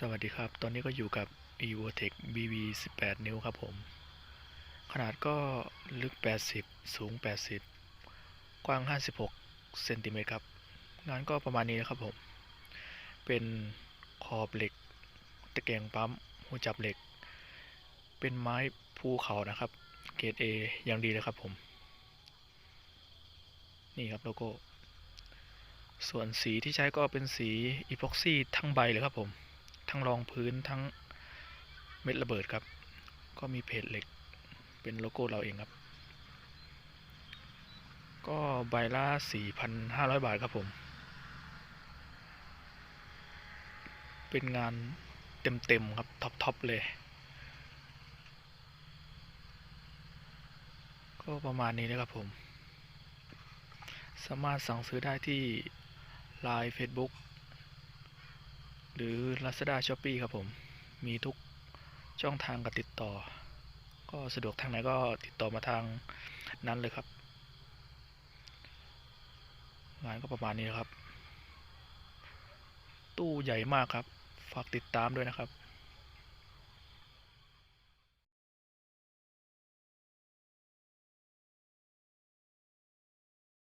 สวัสดีครับ ตอนนี้ก็อยู่กับ evotech BB 18 นิ้วครับผม ขนาดก็ลึก 80 สูง 80 กว้าง 56 เซนติเมตรครับ งานก็ประมาณนี้นะครับผม เป็นขอบเหล็ก ตะแกรงปั๊มหัวจับเหล็ก เป็นไม้ภูเขานะครับ เกรด A อย่างดีเลยครับผม นี่ครับโลโก้ ส่วนสีที่ใช้ก็เป็นสีอีพ็อกซี่ทั้งใบเลยครับผม ทั้งรองพื้นทั้งเม็ดระเบิดครับ ก็มีเพจเหล็กเป็นโลโก้เราเองครับ ก็ใบละ 4,500 บาทครับผม เป็นงานเต็มๆครับ ท็อปๆเลย ก็ประมาณนี้นะครับผม สามารถสั่งซื้อได้ที่ Line Facebook หรือ Lazada Shopee ครับผม มีทุกช่องทางการติดต่อ ก็สะดวกทางไหนก็ติดต่อมาทางนั้นเลยครับ งานก็ประมาณนี้ครับ ตู้ใหญ่มากครับ ฝากติดตามด้วยนะครับ